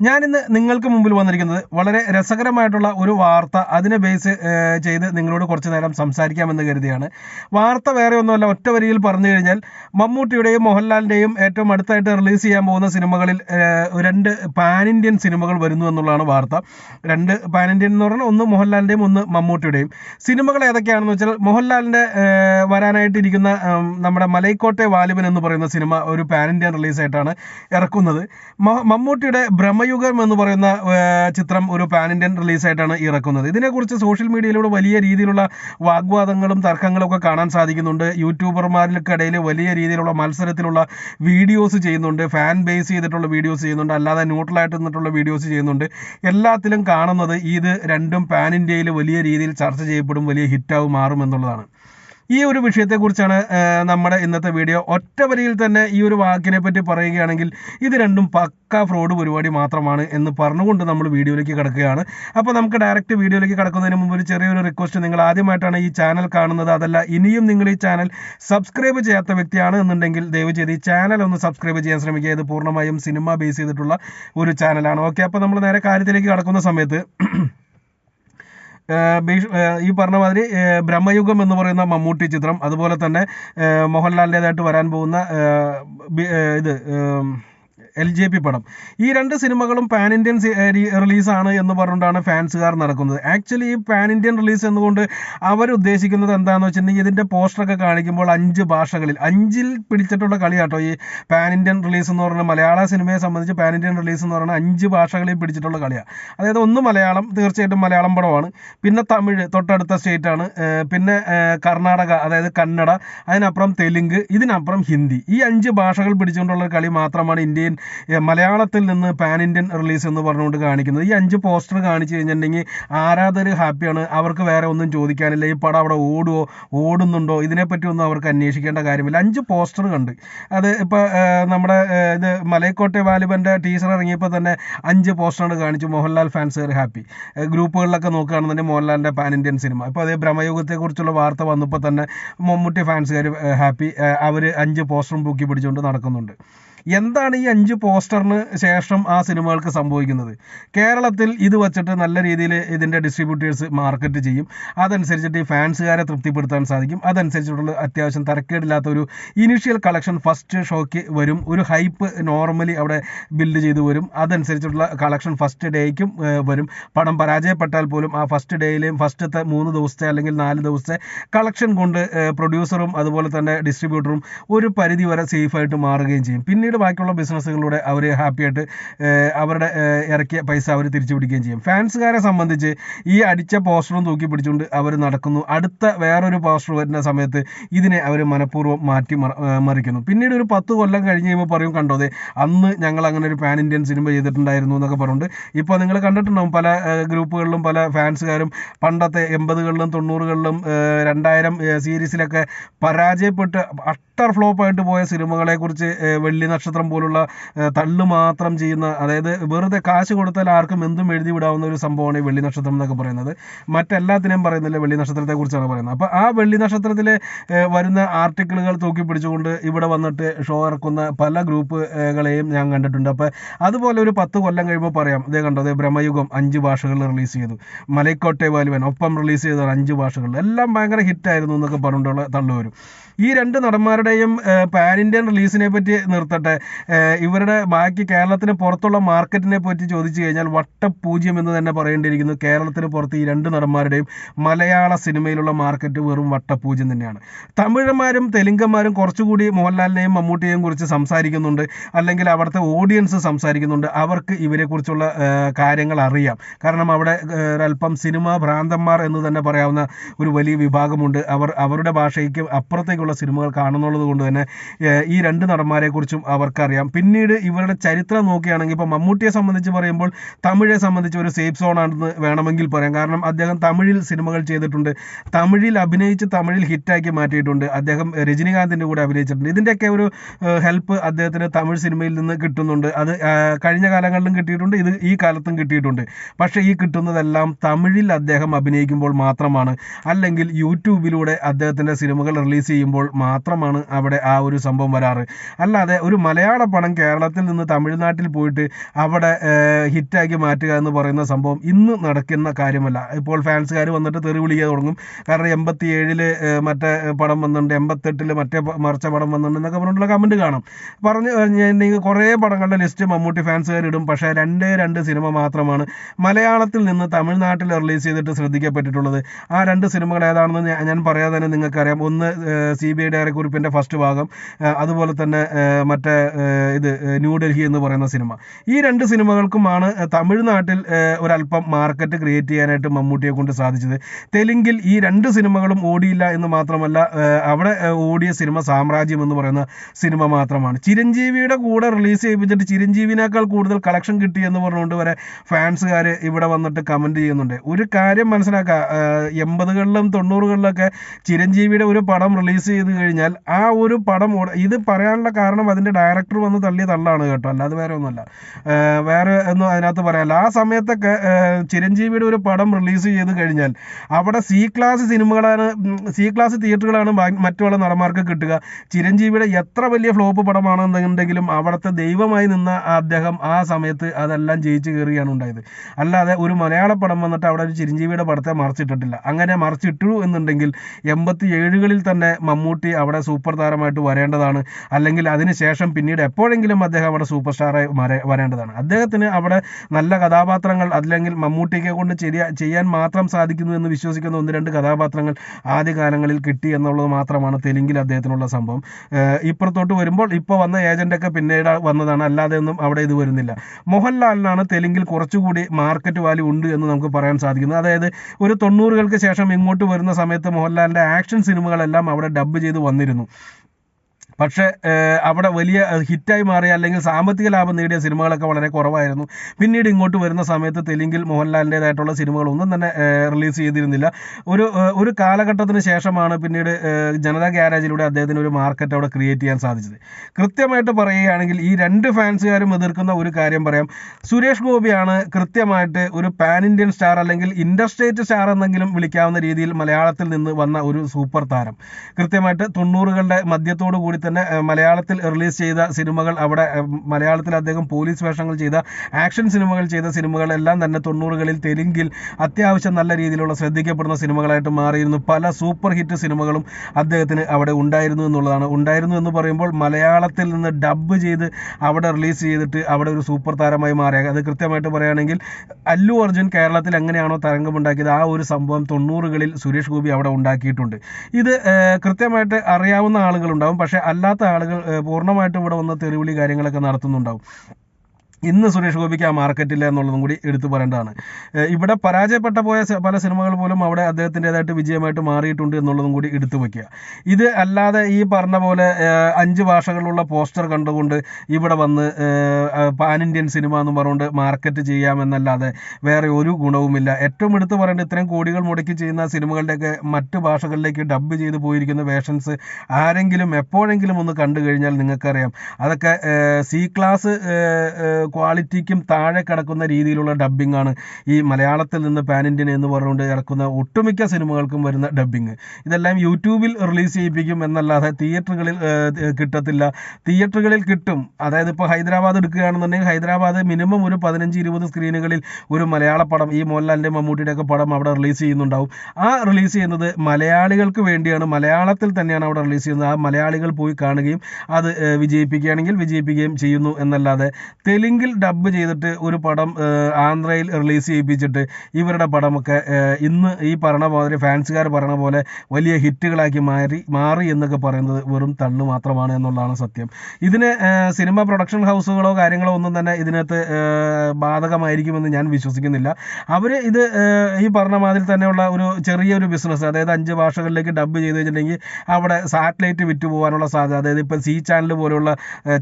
ഞാനിന്ന് നിങ്ങൾക്ക് മുമ്പിൽ വന്നിരിക്കുന്നത് വളരെ രസകരമായിട്ടുള്ള ഒരു വാർത്ത അതിനെ ബേസ് ചെയ്ത് നിങ്ങളോട് കുറച്ച് നേരം സംസാരിക്കാമെന്ന് കരുതിയാണ്. വാർത്ത വേറെ ഒന്നുമല്ല ഒറ്റ വരിയിൽ പറഞ്ഞു കഴിഞ്ഞാൽ മമ്മൂട്ടിയുടെയും മോഹൻലാലിന്റെയും ഏറ്റവും അടുത്തായിട്ട് റിലീസ് ചെയ്യാൻ പോകുന്ന സിനിമകളിൽ രണ്ട് പാൻ ഇന്ത്യൻ സിനിമകൾ വരുന്നു എന്നുള്ളതാണ് വാർത്ത. രണ്ട് പാൻ ഇന്ത്യൻ എന്ന് പറഞ്ഞാൽ ഒന്ന് മോഹൻലാലിന്റെയും ഒന്ന് മമ്മൂട്ടിയുടെയും. സിനിമകൾ ഏതൊക്കെയാണെന്ന് വെച്ചാൽ മോഹൻലാലിന്റെ വരാനായിട്ടിരിക്കുന്ന നമ്മുടെ മലൈക്കോട്ടെ വാലിബൻ എന്ന് പറയുന്ന സിനിമ ഒരു പാൻ ഇന്ത്യൻ റിലീസായിട്ടാണ് ഇറക്കുന്നത്. മമ്മൂട്ടിയുടെ മമ്മൂട്ടിയുടെ ബ്രഹ്മയുഗം എന്ന് പറയുന്ന ചിത്രം ഒരു പാൻ ഇന്ത്യൻ റിലീസായിട്ടാണ് ഇറക്കുന്നത്. ഇതിനെക്കുറിച്ച് സോഷ്യൽ മീഡിയയിലൂടെ വലിയ രീതിയിലുള്ള വാഗ്വാദങ്ങളും തർക്കങ്ങളും ഒക്കെ കാണാൻ സാധിക്കുന്നുണ്ട്. യൂട്യൂബർമാർക്കിടയിൽ വലിയ രീതിയിലുള്ള മത്സരത്തിലുള്ള വീഡിയോസ് ചെയ്യുന്നുണ്ട്. ഫാൻ ബേസ് ചെയ്തിട്ടുള്ള വീഡിയോസ് ചെയ്യുന്നുണ്ട്. അല്ലാതെ ന്യൂട്രലായിട്ട് നിന്നിട്ടുള്ള വീഡിയോസ് ചെയ്യുന്നുണ്ട്. എല്ലാത്തിലും കാണുന്നത് ഇത് രണ്ടും പാൻ ഇന്ത്യയിൽ വലിയ രീതിയിൽ ചർച്ച ചെയ്യപ്പെടും വലിയ ഹിറ്റാവും മാറും എന്നുള്ളതാണ്. ഈ ഒരു വിഷയത്തെക്കുറിച്ചാണ് നമ്മുടെ ഇന്നത്തെ വീഡിയോ. ഒറ്റ വരിയിൽ തന്നെ ഈ ഒരു വാക്കിനെ പറ്റി പറയുകയാണെങ്കിൽ ഇത് രണ്ടും പക്ക ഫ്രോഡ് പരിപാടി മാത്രമാണ് എന്ന് പറഞ്ഞുകൊണ്ട് നമ്മൾ വീഡിയോയിലേക്ക് കിടക്കുകയാണ്. അപ്പോൾ നമുക്ക് ഡയറക്റ്റ് വീഡിയോയിലേക്ക് കിടക്കുന്നതിന് മുമ്പ് ഒരു ചെറിയൊരു റിക്വസ്റ്റ് നിങ്ങൾ ആദ്യമായിട്ടാണ് ഈ ചാനൽ കാണുന്നത്. അതല്ല ഇനിയും നിങ്ങൾ ഈ ചാനൽ സബ്സ്ക്രൈബ് ചെയ്യാത്ത വ്യക്തിയാണ് എന്നുണ്ടെങ്കിൽ ദയവ് ചെയ്ത് ഈ ചാനൽ ഒന്ന് സബ്സ്ക്രൈബ് ചെയ്യാൻ ശ്രമിക്കുക. ഇത് പൂർണമായും സിനിമ ബേസ് ചെയ്തിട്ടുള്ള ഒരു ചാനലാണ് ഓക്കെ അപ്പോൾ നമ്മൾ നേരെ കാര്യത്തിലേക്ക് കടക്കുന്ന സമയത്ത് ഈ പറഞ്ഞ മാതിരി ബ്രഹ്മയുഗം എന്ന് പറയുന്ന മമ്മൂട്ടി ചിത്രം അതുപോലെ തന്നെ മോഹൻലാലിന്റെതായിട്ട് വരാൻ പോകുന്ന ഇത് എൽ ജെ പി പടം. ഈ രണ്ട് സിനിമകളും പാൻ ഇന്ത്യൻ റിലീസാണ് എന്ന് പറഞ്ഞുകൊണ്ടാണ് ഫാൻസുകാർ നടക്കുന്നത്. ആക്ച്വലി ഈ പാൻ ഇന്ത്യൻ റിലീസ് എന്നുകൊണ്ട് അവർ ഉദ്ദേശിക്കുന്നത് എന്താണെന്ന് വെച്ചിട്ടുണ്ടെങ്കിൽ ഇതിന്റെ പോസ്റ്ററൊക്കെ കാണിക്കുമ്പോൾ അഞ്ച് ഭാഷകളിൽ അഞ്ചിൽ പിടിച്ചിട്ടുള്ള കളിയാട്ടോ ഈ പാൻ ഇന്ത്യൻ റിലീസ് എന്ന് പറഞ്ഞാൽ മലയാള സിനിമയെ സംബന്ധിച്ച് പാൻ ഇന്ത്യൻ റിലീസ് എന്ന് പറഞ്ഞാൽ അഞ്ച് ഭാഷകളിൽ പിടിച്ചിട്ടുള്ള കളിയാണ് അതായത് ഒന്ന് മലയാളം തീർച്ചയായിട്ടും മലയാളം പടമാണ്. പിന്നെ തമിഴ് തൊട്ടടുത്ത സ്റ്റേറ്റാണ് പിന്നെ കർണാടക അതായത് കന്നഡ അതിനപ്പുറം തെലുങ്ക് ഇതിനപ്പുറം ഹിന്ദി. ഈ അഞ്ച് ഭാഷകൾ പിടിച്ചുകൊണ്ടുള്ള കളി മാത്രമാണ് ഇന്ത്യൻ മലയാളത്തിൽ നിന്ന് പാൻ ഇന്ത്യൻ റിലീസ് എന്ന് പറഞ്ഞുകൊണ്ട് കാണിക്കുന്നത്. ഈ അഞ്ച് പോസ്റ്റർ കാണിച്ചു കഴിഞ്ഞിട്ടുണ്ടെങ്കിൽ ആരാധകർ ഹാപ്പിയാണ് അവർക്ക് വേറെ ഒന്നും ചോദിക്കാനില്ല. ഈ പടം അവിടെ ഓടുവോ ഓടുന്നുണ്ടോ ഇതിനെപ്പറ്റി ഒന്നും അവർക്ക് അന്വേഷിക്കേണ്ട കാര്യമില്ല. അഞ്ച് പോസ്റ്റർ കണ്ട്. അത് ഇപ്പോൾ നമ്മുടെ ഇത് മലയക്കോട്ടെ വാലിബന്റെ ടീച്ചർ ഇറങ്ങിയപ്പോൾ തന്നെ അഞ്ച് പോസ്റ്ററാണ് കാണിച്ചു മോഹൻലാൽ ഫാൻസ് ഫാൻസുകാർ ഹാപ്പി ഗ്രൂപ്പുകളിലൊക്കെ നോക്കുകയാണെന്നുണ്ടെങ്കിൽ മോഹൻലാലിന്റെ പാൻ ഇന്ത്യൻ സിനിമ ഇപ്പോൾ അതേ ബ്രഹ്മയുഗത്തെക്കുറിച്ചുള്ള വാർത്ത വന്നപ്പോൾ തന്നെ മമ്മൂട്ടി ഫാൻസുകാർ ഹാപ്പി അവർ അഞ്ച് പോസ്റ്ററും പൂക്കി പിടിച്ചുകൊണ്ട് നടക്കുന്നുണ്ട്. എന്താണ് ഈ അഞ്ച് പോസ്റ്ററിന് ശേഷം ആ സിനിമകൾക്ക് സംഭവിക്കുന്നത്? കേരളത്തിൽ ഇത് വച്ചിട്ട് നല്ല രീതിയിൽ ഇതിന്റെ ഡിസ്ട്രിബ്യൂട്ടേഴ്സ് മാർക്കറ്റ് ചെയ്യും. അതനുസരിച്ചിട്ട് ഈ ഫാൻസുകാരെ തൃപ്തിപ്പെടുത്താൻ സാധിക്കും. അതനുസരിച്ചിട്ടുള്ള അത്യാവശ്യം തരക്കേടില്ലാത്ത ഒരു ഇനീഷ്യൽ കളക്ഷൻ ഫസ്റ്റ് ഷോയ്ക്ക് വരും. ഒരു ഹൈപ്പ് നോർമലി അവിടെ ബിൽഡ് ചെയ്തു വരും. അതനുസരിച്ചിട്ടുള്ള കളക്ഷൻ ഫസ്റ്റ് ഡേയ്ക്കും വരും. പടം പരാജയപ്പെട്ടാൽ പോലും ആ ഫസ്റ്റ് ഡേയിലെയും ഫസ്റ്റത്തെ മൂന്ന് ദിവസത്തെ അല്ലെങ്കിൽ നാല് ദിവസത്തെ കളക്ഷൻ കൊണ്ട് പ്രൊഡ്യൂസറും അതുപോലെ തന്നെ ഡിസ്ട്രിബ്യൂട്ടറും ഒരു പരിധി വരെ സേഫായിട്ട് മാറുകയും ചെയ്യും. പിന്നീട് ബാക്കിയുള്ള ബിസിനസ്സുകളിലൂടെ അവർ ഹാപ്പിയായിട്ട് അവരുടെ ഇറക്കിയ പൈസ അവർ തിരിച്ചു പിടിക്കുകയും ചെയ്യും. ഫാൻസുകാരെ സംബന്ധിച്ച് ഈ അടിച്ച പോസ്റ്ററും തൂക്കി പിടിച്ചുകൊണ്ട് അവർ നടക്കുന്നു. അടുത്ത വേറൊരു പോസ്റ്റർ വരുന്ന സമയത്ത് ഇതിനെ അവർ മനഃപൂർവം മാറ്റി മറിക്കുന്നു. പിന്നീട് ഒരു പത്ത് കൊല്ലം കഴിഞ്ഞ് കഴിയുമ്പോൾ പറയും കണ്ടോ അതെ അന്ന് ഞങ്ങൾ അങ്ങനെ ഒരു പാൻ ഇന്ത്യൻ സിനിമ ചെയ്തിട്ടുണ്ടായിരുന്നു എന്നൊക്കെ പറഞ്ഞുകൊണ്ട് ഇപ്പോൾ നിങ്ങൾ കണ്ടിട്ടുണ്ടാവും പല ഗ്രൂപ്പുകളിലും പല ഫാൻസുകാരും പണ്ടത്തെ എൺപതുകളിലും തൊണ്ണൂറുകളിലും രണ്ടായിരം സീരീസിലൊക്കെ പരാജയപ്പെട്ട് അട്ടർ ഫ്ലോപ്പായിട്ട് പോയ സിനിമകളെക്കുറിച്ച് വലിയ നക്ഷത്രം പോലുള്ള തള്ള് മാത്രം ചെയ്യുന്ന അതായത് വെറുതെ കാശ് കൊടുത്താൽ ആർക്കും എന്തും എഴുതി വിടാവുന്ന ഒരു സംഭവമാണ് ഈ വെള്ളി നക്ഷത്രം എന്നൊക്കെ പറയുന്നത്. മറ്റെല്ലാത്തിനെയും പറയുന്നില്ല വെള്ളി നക്ഷത്രത്തെ കുറിച്ചാണ് പറയുന്നത്. അപ്പോൾ ആ വെള്ളി നക്ഷത്രത്തിലെ വരുന്ന ആർട്ടിക്കിളുകൾ തൂക്കി പിടിച്ചുകൊണ്ട് ഇവിടെ വന്നിട്ട് ഷോ ഇറക്കുന്ന പല ഗ്രൂപ്പുകളെയും ഞാൻ കണ്ടിട്ടുണ്ട്. അപ്പോൾ അതുപോലെ ഒരു പത്ത് കൊല്ലം കഴിയുമ്പോൾ പറയാം. ഇതേ കണ്ടത് ബ്രഹ്മയുഗം അഞ്ച് ഭാഷകളിൽ റിലീസ് ചെയ്തു. മലൈക്കോട്ടെ വാലുവൻ ഒപ്പം റിലീസ് ചെയ്തതാണ് അഞ്ച് ഭാഷകളിൽ. എല്ലാം ഭയങ്കര ഹിറ്റായിരുന്നു എന്നൊക്കെ പറഞ്ഞിട്ടുള്ള തള്ളുവരും ഈ രണ്ട് നടന്മാരുടെയും പാൻ ഇന്ത്യൻ റിലീസിനെ പറ്റി നിർത്തട്ടെ ഇവരുടെ ബാക്കി കേരളത്തിന് പുറത്തുള്ള മാർക്കറ്റിനെ പറ്റി ചോദിച്ചു കഴിഞ്ഞാൽ വട്ടപൂജ്യം എന്ന് തന്നെ പറയേണ്ടിയിരിക്കുന്നു. കേരളത്തിന് പുറത്ത് ഈ രണ്ട് നടന്മാരുടെയും മലയാള സിനിമയിലുള്ള മാർക്കറ്റ് വെറും വട്ടപൂജ്യം തന്നെയാണ്. തമിഴന്മാരും തെലുങ്കന്മാരും കുറച്ചുകൂടി മോഹൻലാലിനെയും മമ്മൂട്ടിയെയും കുറിച്ച് സംസാരിക്കുന്നുണ്ട്. അല്ലെങ്കിൽ അവിടുത്തെ ഓഡിയൻസ് സംസാരിക്കുന്നുണ്ട്. അവർക്ക് ഇവരെക്കുറിച്ചുള്ള കാര്യങ്ങൾ അറിയാം. കാരണം അവിടെ ഒരല്പം സിനിമ ഭ്രാന്തന്മാർ എന്ന് തന്നെ പറയാവുന്ന ഒരു വലിയ വിഭാഗമുണ്ട്. അവർ അവരുടെ ഭാഷയ്ക്ക് അപ്പുറത്തേക്കുള്ള സിനിമകൾ കാണുന്നുള്ളത് കൊണ്ട് തന്നെ ഈ രണ്ട് നടന്മാരെക്കുറിച്ചും അവർ അവർക്കറിയാം. പിന്നീട് ഇവരുടെ ചരിത്രം നോക്കുകയാണെങ്കിൽ ഇപ്പോൾ മമ്മൂട്ടിയെ സംബന്ധിച്ച് പറയുമ്പോൾ തമിഴെ സംബന്ധിച്ച് ഒരു സേഫ് സോൺ ആണെന്ന് വേണമെങ്കിൽ പറയാം. കാരണം അദ്ദേഹം തമിഴിൽ സിനിമകൾ ചെയ്തിട്ടുണ്ട്. തമിഴിൽ അഭിനയിച്ച് തമിഴിൽ ഹിറ്റാക്കി മാറ്റിയിട്ടുണ്ട്. അദ്ദേഹം രജനീകാന്തിന്റെ കൂടെ അഭിനയിച്ചിട്ടുണ്ട്. ഇതിന്റെയൊക്കെ ഒരു ഹെൽപ്പ് അദ്ദേഹത്തിന് തമിഴ് സിനിമയിൽ നിന്ന് കിട്ടുന്നുണ്ട്. അത് കഴിഞ്ഞ കാലങ്ങളിലും കിട്ടിയിട്ടുണ്ട്. ഇത് ഈ കാലത്തും കിട്ടിയിട്ടുണ്ട്. പക്ഷേ ഈ കിട്ടുന്നതെല്ലാം തമിഴിൽ അദ്ദേഹം അഭിനയിക്കുമ്പോൾ മാത്രമാണ്. അല്ലെങ്കിൽ യൂട്യൂബിലൂടെ അദ്ദേഹത്തിന്റെ സിനിമകൾ റിലീസ് ചെയ്യുമ്പോൾ മാത്രമാണ് അവിടെ ആ ഒരു സംഭവം വരാറ്. അല്ലാതെ ഒരു പടം കേരളത്തിൽ നിന്ന് തമിഴ്നാട്ടിൽ പോയിട്ട് അവിടെ ഹിറ്റാക്കി മാറ്റുക എന്ന് പറയുന്ന സംഭവം ഇന്ന് നടക്കുന്ന കാര്യമല്ല. ഇപ്പോൾ ഫാൻസുകാർ വന്നിട്ട് തെറി വിളിക്കാൻ തുടങ്ങും. കാരണം എൺപത്തി ഏഴിൽ മറ്റേ പടം വന്നിട്ടുണ്ട് എൺപത്തെട്ടിൽ മറ്റേ മറിച്ച പടം വന്നിട്ടുണ്ട് എന്നൊക്കെ പറഞ്ഞിട്ടുള്ള കമന്റ് കാണാം. പറഞ്ഞു കഴിഞ്ഞിട്ടുണ്ടെങ്കിൽ കുറേ പടങ്ങളുടെ ലിസ്റ്റ് മമ്മൂട്ടി ഫാൻസുകാർ ഇടും. പക്ഷേ രണ്ടേ രണ്ട് സിനിമ മാത്രമാണ് മലയാളത്തിൽ നിന്ന് തമിഴ്നാട്ടിൽ റിലീസ് ചെയ്തിട്ട് ശ്രദ്ധിക്കപ്പെട്ടിട്ടുള്ളത്. ആ രണ്ട് സിനിമകൾ ഏതാണെന്ന് ഞാൻ- പറയാതെ തന്നെ നിങ്ങൾക്കറിയാം. ഒന്ന് സി ബി ഐ ഡയറക്കുറിപ്പിന്റെ ഫസ്റ്റ് ഭാഗം അതുപോലെ തന്നെ മറ്റേ ഇത് ന്യൂഡൽഹി എന്ന് പറയുന്ന സിനിമ. ഈ രണ്ട് സിനിമകൾക്കുമാണ് തമിഴ്നാട്ടിൽ ഒരല്പം മാർക്കറ്റ് ക്രിയേറ്റ് ചെയ്യാനായിട്ട് മമ്മൂട്ടിയെ കൊണ്ട് സാധിച്ചത്. തെലുങ്കിൽ ഈ രണ്ട് സിനിമകളും ഓടിയില്ല എന്ന് മാത്രമല്ല അവിടെ ഓടിയ സിനിമ സാമ്രാജ്യം എന്ന് പറയുന്ന സിനിമ മാത്രമാണ്. ചിരഞ്ജീവിയുടെ കൂടെ റിലീസ് ചെയ്യിപ്പിച്ചിട്ട് ചിരഞ്ജീവിനേക്കാൾ കൂടുതൽ കളക്ഷൻ കിട്ടി എന്ന് പറഞ്ഞുകൊണ്ട് വരെ ഫാൻസുകാർ ഇവിടെ വന്നിട്ട് കമന്റ് ചെയ്യുന്നുണ്ട്. ഒരു കാര്യം മനസ്സിലാക്കുക എൺപതുകളിലും തൊണ്ണൂറുകളിലൊക്കെ ചിരഞ്ജീവിയുടെ ഒരു പടം റിലീസ് ചെയ്ത് കഴിഞ്ഞാൽ ആ ഒരു പടം ഇത് പറയാനുള്ള കാരണം അതിന്റെ ഡയറക്ടർ വന്ന് തള്ളിയ തള്ളാണ് കേട്ടോ. അല്ലാതെ വേറെ ഒന്നുമല്ല. വേറെ ഒന്നും അതിനകത്ത് പറയാല്ല ആ സമയത്തൊക്കെ ചിരഞ്ജീവിയുടെ ഒരു പടം റിലീസ് ചെയ്ത് കഴിഞ്ഞാൽ അവിടെ സി ക്ലാസ് സിനിമകളാണ് സി ക്ലാസ് തിയേറ്ററുകളാണ് മറ്റുള്ള നടന്മാർക്ക് കിട്ടുക. ചിരഞ്ജീവിയുടെ എത്ര വലിയ ഫ്ലോപ്പ് പടമാണെന്നുണ്ടെങ്കിലും അവിടുത്തെ ദൈവമായി നിന്ന അദ്ദേഹം ആ സമയത്ത് അതെല്ലാം ജയിച്ചു കയറുകയാണ് ഉണ്ടായത്. അല്ലാതെ ഒരു മലയാള പടം വന്നിട്ട് അവിടെ ഒരു ചിരഞ്ജീവിയുടെ പടത്തെ മറിച്ചിട്ടിട്ടില്ല. അങ്ങനെ മറിച്ചിട്ടു എന്നുണ്ടെങ്കിൽ എൺപത്തി ഏഴുകളിൽ തന്നെ മമ്മൂട്ടി അവിടെ സൂപ്പർ താരമായിട്ട് വരേണ്ടതാണ്. അല്ലെങ്കിൽ അതിനുശേഷം പിന്നീട് എപ്പോഴെങ്കിലും അദ്ദേഹം അവിടെ സൂപ്പർ സ്റ്റാറായി വര- വരേണ്ടതാണ്. അദ്ദേഹത്തിന് അവിടെ നല്ല കഥാപാത്രങ്ങൾ അല്ലെങ്കിൽ മമ്മൂട്ടിയെ കൊണ്ട് ചെയ്യാൻ മാത്രം സാധിക്കുന്നു എന്ന് വിശ്വസിക്കുന്ന ഒന്ന് രണ്ട് കഥാപാത്രങ്ങൾ ആദ്യകാലങ്ങളിൽ കിട്ടി എന്നുള്ളത് മാത്രമാണ് തെലുങ്കിൽ അദ്ദേഹത്തിനുള്ള സംഭവം. ഇപ്പുറത്തോട്ട് വരുമ്പോൾ ഇപ്പോൾ വന്ന ഏജന്റൊക്കെ പിന്നീട് വന്നതാണ്. അല്ലാതെ ഒന്നും അവിടെ ഇത് വരുന്നില്ല. മോഹൻലാലിനാണ് തെലുങ്കിൽ കുറച്ചുകൂടി മാർക്കറ്റ് വാല്യൂ ഉണ്ട് എന്ന് നമുക്ക് പറയാൻ സാധിക്കുന്നത് അതായത് ഒരു തൊണ്ണൂറുകൾക്ക് ശേഷം ഇങ്ങോട്ട് വരുന്ന സമയത്ത് മോഹൻലാലിന്റെ ആക്ഷൻ സിനിമകളെല്ലാം അവിടെ ഡബ് ചെയ്ത് വന്നിരുന്നു. പക്ഷേ അവിടെ വലിയ ഹിറ്റായി മാറിയ അല്ലെങ്കിൽ സാമ്പത്തിക ലാഭം നേടിയ സിനിമകളൊക്കെ വളരെ കുറവായിരുന്നു. പിന്നീട് ഇങ്ങോട്ട് വരുന്ന സമയത്ത് തെലുങ്കിൽ മോഹൻലാലിന്റെതായിട്ടുള്ള സിനിമകളൊന്നും തന്നെ റിലീസ് ചെയ്തിരുന്നില്ല. ഒരു ഒരു കാലഘട്ടത്തിന് ശേഷമാണ് പിന്നീട് ജനതാ ഗ്യാരേജിലൂടെ അദ്ദേഹത്തിന് ഒരു മാർക്കറ്റ് അവിടെ ക്രിയേറ്റ് ചെയ്യാൻ സാധിച്ചത്. കൃത്യമായിട്ട് പറയുകയാണെങ്കിൽ ഈ രണ്ട് ഫാൻസുകാരും എതിർക്കുന്ന ഒരു കാര്യം പറയാം. സുരേഷ് ഗോപിയാണ് കൃത്യമായിട്ട് ഒരു പാൻ ഇന്ത്യൻ സ്റ്റാർ അല്ലെങ്കിൽ ഇൻഡർസ്റ്റേറ്റ് സ്റ്റാർ എന്നെങ്കിലും വിളിക്കാവുന്ന രീതിയിൽ മലയാളത്തിൽ നിന്ന് വന്ന ഒരു സൂപ്പർ താരം. കൃത്യമായിട്ട് തൊണ്ണൂറുകളുടെ മധ്യത്തോടു കൂടി തന്നെ മലയാളത്തിൽ റിലീസ് ചെയ്ത സിനിമകൾ അവിടെ മലയാളത്തിൽ അദ്ദേഹം പോലീസ് വേഷങ്ങൾ ചെയ്ത ആക്ഷൻ സിനിമകൾ ചെയ്ത സിനിമകളെല്ലാം തന്നെ തൊണ്ണൂറുകളിൽ തെലുങ്കിൽ അത്യാവശ്യം നല്ല രീതിയിലുള്ള ശ്രദ്ധിക്കപ്പെടുന്ന സിനിമകളായിട്ട് മാറിയിരുന്നു. പല സൂപ്പർ ഹിറ്റ് സിനിമകളും അദ്ദേഹത്തിന് അവിടെ ഉണ്ടായിരുന്നു എന്നുള്ളതാണ്. ഉണ്ടായിരുന്നു എന്ന് പറയുമ്പോൾ മലയാളത്തിൽ നിന്ന് ഡബ്ബ് ചെയ്ത് അവിടെ റിലീസ് ചെയ്തിട്ട് അവിടെ ഒരു സൂപ്പർ താരമായി മാറിയ അത് കൃത്യമായിട്ട് പറയുകയാണെങ്കിൽ അല്ലു അർജുൻ കേരളത്തിൽ എങ്ങനെയാണോ തരംഗമുണ്ടാക്കിയത് ആ ഒരു സംഭവം തൊണ്ണൂറുകളിൽ സുരേഷ് ഗോപി അവിടെ ഉണ്ടാക്കിയിട്ടുണ്ട്. ഇത് കൃത്യമായിട്ട് അറിയാവുന്ന ആളുകളുണ്ടാവും. പക്ഷേ അല്ലാത്ത ആളുകൾ പൂർണമായിട്ടും ഇവിടെ വന്ന് തെറിവിളി കാര്യങ്ങളൊക്കെ നടത്തുന്നുണ്ടാവും. ഇന്ന് സുരേഷ് ഗോപിക്ക് ആ മാർക്കറ്റില്ല എന്നുള്ളതും കൂടി എടുത്തു പറയേണ്ടതാണ്. ഇവിടെ പരാജയപ്പെട്ട പോയ പല സിനിമകൾ പോലും അവിടെ അദ്ദേഹത്തിന്റെതായിട്ട് വിജയമായിട്ട് മാറിയിട്ടുണ്ട് എന്നുള്ളതും കൂടി എടുത്തു വയ്ക്കുക. ഇത് അല്ലാതെ ഈ പറഞ്ഞ പോലെ അഞ്ച് ഭാഷകളിലുള്ള പോസ്റ്റർ കണ്ടുകൊണ്ട് ഇവിടെ വന്ന് പാൻ ഇന്ത്യൻ സിനിമ എന്ന് പറഞ്ഞുകൊണ്ട് മാർക്കറ്റ് ചെയ്യാമെന്നല്ലാതെ വേറെ ഒരു ഗുണവുമില്ല. ഏറ്റവും എടുത്തു പറയേണ്ടത് ഇത്രയും കോടികൾ മുടക്കി ചെയ്യുന്ന സിനിമകളുടെയൊക്കെ മറ്റു ഭാഷകളിലേക്ക് ഡബ് ചെയ്ത് പോയിരിക്കുന്ന വേഷൻസ് ആരെങ്കിലും എപ്പോഴെങ്കിലും ഒന്ന് കണ്ടു കഴിഞ്ഞാൽ നിങ്ങൾക്കറിയാം. അതൊക്കെ സി ക്ലാസ് ക്വാളിറ്റിക്കും താഴെ കിടക്കുന്ന രീതിയിലുള്ള ഡബ്ബിംഗ് ആണ് ഈ മലയാളത്തിൽ നിന്ന് പാൻ ഇന്ത്യൻ എന്ന് പറഞ്ഞുകൊണ്ട് ഇറക്കുന്ന ഒട്ടുമിക്ക സിനിമകൾക്കും വരുന്ന ഡബ്ബിംഗ് ഇതെല്ലാം യൂട്യൂബിൽ റിലീസ് ചെയ്യിപ്പിക്കും എന്നല്ലാതെ തിയേറ്ററുകളിൽ കിട്ടത്തില്ല. തിയേറ്ററുകളിൽ കിട്ടും. അതായത് ഇപ്പോൾ ഹൈദരാബാദ് എടുക്കുകയാണെന്നുണ്ടെങ്കിൽ ഹൈദരാബാദ് മിനിമം ഒരു പതിനഞ്ച് ഇരുപത് സ്ക്രീനുകളിൽ ഒരു മലയാള പടം ഈ മോഹൻലാലിന്റെ മമ്മൂട്ടിയുടെ ഒക്കെ പടം അവിടെ റിലീസ് ചെയ്യുന്നുണ്ടാവും. ആ റിലീസ് ചെയ്യുന്നത് മലയാളികൾക്ക് വേണ്ടിയാണ്. മലയാളത്തിൽ തന്നെയാണ് അവിടെ റിലീസ് ചെയ്യുന്നത്. ആ മലയാളികൾ പോയി കാണുകയും അത് വിജയിപ്പിക്കുകയാണെങ്കിൽ വിജയിപ്പിക്കുകയും ചെയ്യുന്നു എന്നല്ലാതെ തെലുങ്ക് തെലുങ്കിൽ ഡബ് ചെയ്തിട്ട് ഒരു പടം ആന്ധ്രയിൽ റിലീസ് ചെയ്യിപ്പിച്ചിട്ട് ഇവരുടെ പടമൊക്കെ ഇന്ന് ഈ പറഞ്ഞ പോലെ ഫാൻസുകാർ പറഞ്ഞ പോലെ വലിയ ഹിറ്റുകളാക്കി മാറി മാറി എന്നൊക്കെ പറയുന്നത് വെറും തള്ളു മാത്രമാണ് എന്നുള്ളതാണ് സത്യം. ഇതിന് സിനിമ പ്രൊഡക്ഷൻ ഹൗസുകളോ കാര്യങ്ങളോ ഒന്നും തന്നെ ഇതിനകത്ത് ബാധകമായിരിക്കുമെന്ന് ഞാൻ വിശ്വസിക്കുന്നില്ല. അവർ ഇത് ഈ പറഞ്ഞ മാതിരി തന്നെയുള്ള ഒരു ചെറിയൊരു ബിസിനസ് അതായത് അഞ്ച് ഭാഷകളിലേക്ക് ഡബ് ചെയ്ത് വെച്ചിട്ടുണ്ടെങ്കിൽ അവിടെ സാറ്റലൈറ്റ് വിറ്റ് പോകാനുള്ള സാധ്യത അതായത് ഇപ്പോൾ സി ചാനൽ പോലുള്ള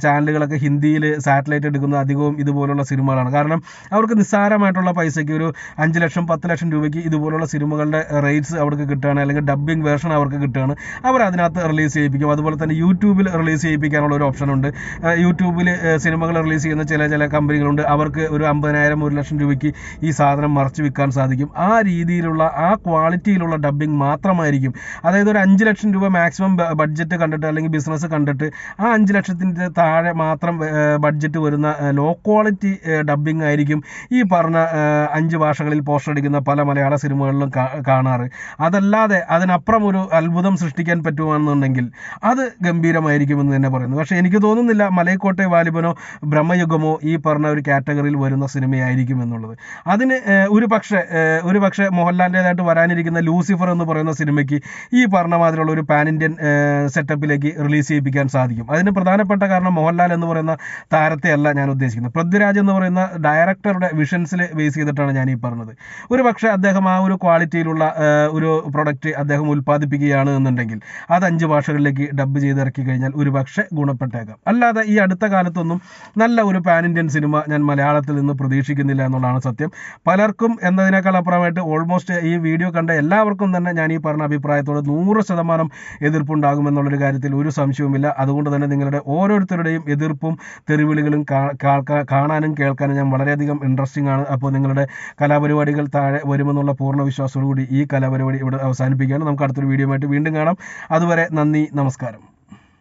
ചാനലുകളൊക്കെ ഹിന്ദിയിൽ സാറ്റലൈറ്റ് എടുക്കുന്നത് അധികവും ഇതുപോലുള്ള സിനിമകളാണ്. കാരണം അവർക്ക് നിസ്സാരമായിട്ടുള്ള പൈസയ്ക്ക് ഒരു അഞ്ച് ലക്ഷം പത്ത് ലക്ഷം രൂപയ്ക്ക് ഇതുപോലുള്ള സിനിമകളുടെ റേറ്റ്സ് അവർക്ക് കിട്ടുകയാണ്. അല്ലെങ്കിൽ ഡബ്ബിംഗ് വേർഷൻ അവർക്ക് കിട്ടുകയാണ്. അവർ അതിനകത്ത് റിലീസ് ചെയ്യിപ്പിക്കും. അതുപോലെ തന്നെ യൂട്യൂബിൽ റിലീസ് ചെയ്യിപ്പിക്കാനുള്ള ഒരു ഓപ്ഷൻ ഉണ്ട്. യൂട്യൂബിൽ സിനിമകൾ റിലീസ് ചെയ്യുന്ന ചില ചില കമ്പനികളുണ്ട് അവർക്ക് ഒരു അമ്പതിനായിരം ഒരു ലക്ഷം രൂപയ്ക്ക് ഈ സാധനം മറച്ചു വിൽക്കാൻ സാധിക്കും. ആ രീതിയിലുള്ള ആ ക്വാളിറ്റിയിലുള്ള ഡബ്ബിംഗ് മാത്രമായിരിക്കും. അതായത് ഒരു അഞ്ച് ലക്ഷം രൂപ മാക്സിമം ബഡ്ജറ്റ് കണ്ടിട്ട് അല്ലെങ്കിൽ ബിസിനസ് കണ്ടിട്ട് ആ അഞ്ച് ലക്ഷത്തിന്റെ താഴെ മാത്രം ബഡ്ജറ്റ് വരുന്ന ലോ ക്വാളിറ്റി ഡബ്ബിംഗ് ആയിരിക്കും. ഈ പറഞ്ഞ അഞ്ച് ഭാഷകളിൽ പോസ്റ്റർ അടിക്കുന്ന പല മലയാള സിനിമകളിലും കാണാറ്. അതല്ലാതെ അതിനപ്പുറം ഒരു അത്ഭുതം സൃഷ്ടിക്കാൻ പറ്റുവാണെന്നുണ്ടെങ്കിൽ അത് ഗംഭീരമായിരിക്കുമെന്ന് തന്നെ പറയുന്നു. പക്ഷേ എനിക്ക് തോന്നുന്നില്ല മലയക്കോട്ടെ വാലിബനോ ബ്രഹ്മയുഗമോ ഈ പറഞ്ഞ ഒരു കാറ്റഗറിയിൽ വരുന്ന സിനിമയായിരിക്കും എന്നുള്ളത്. അതിന് ഒരു പക്ഷേ ഒരു പക്ഷേ മോഹൻലാലിന്റെതായിട്ട് വരാനിരിക്കുന്ന ലൂസിഫർ എന്ന് പറയുന്ന സിനിമയ്ക്ക് ഈ പറഞ്ഞ മാതിരിയുള്ള ഒരു പാൻ ഇന്ത്യൻ സെറ്റപ്പിലേക്ക് റിലീസ് ചെയ്യിപ്പിക്കാൻ സാധിക്കും. അതിന് പ്രധാനപ്പെട്ട കാരണം മോഹൻലാൽ എന്ന് പറയുന്ന താരത്തെയല്ല ഞാൻ ഉദ്ദേശിക്കുന്നത്. പൃഥ്വിരാജ് എന്ന് പറയുന്ന ഡയറക്ടറുടെ വിഷൻസിൽ ബേസ് ചെയ്തിട്ടാണ് ഞാൻ ഈ പറഞ്ഞത്. ഒരു പക്ഷേ അദ്ദേഹം ആ ഒരു ക്വാളിറ്റിയിലുള്ള ഒരു പ്രൊഡക്റ്റ് അദ്ദേഹം ഉൽപ്പാദിപ്പിക്കുകയാണ് എന്നുണ്ടെങ്കിൽ അത് അഞ്ച് ഭാഷകളിലേക്ക് ഡബ് ചെയ്ത് ഇറക്കി കഴിഞ്ഞാൽ ഒരു പക്ഷേ ഗുണപ്പെട്ടേക്കാം. അല്ലാതെ ഈ അടുത്ത കാലത്തൊന്നും നല്ല ഒരു പാൻ ഇന്ത്യൻ സിനിമ ഞാൻ മലയാളത്തിൽ നിന്ന് പ്രതീക്ഷിക്കുന്നില്ല എന്നുള്ളതാണ് സത്യം. പലർക്കും എന്നതിനേക്കാൾ അപ്പുറമായിട്ട് ഓൾമോസ്റ്റ് ഈ വീഡിയോ കണ്ട എല്ലാവർക്കും തന്നെ ഞാൻ ഈ പറഞ്ഞ അഭിപ്രായത്തോട് നൂറ് ശതമാനം എതിർപ്പുണ്ടാകുമെന്നുള്ളൊരു കാര്യത്തിൽ ഒരു സംശയവുമില്ല. അതുകൊണ്ട് തന്നെ നിങ്ങളുടെ ഓരോരുത്തരുടെയും എതിർപ്പും തെറിവിളികളും കാ- കാ- കാണാനും കേൾക്കാനും ഞാൻ വളരെയധികം ഇൻട്രസ്റ്റിംഗ് ആണ്. അപ്പോൾ നിങ്ങളുടെ കലാപരിപാടികൾ താഴെ വരുമെന്നുള്ള പൂർണ വിശ്വാസത്തോടു കൂടി ഈ കലാപരിപാടി ഇവിടെ അവസാനിപ്പിക്കുകയാണ്. നമുക്ക് അടുത്തൊരു വീഡിയോ ആയിട്ട് വീണ്ടും കാണാം. അതുവരെ നന്ദി നമസ്കാരം.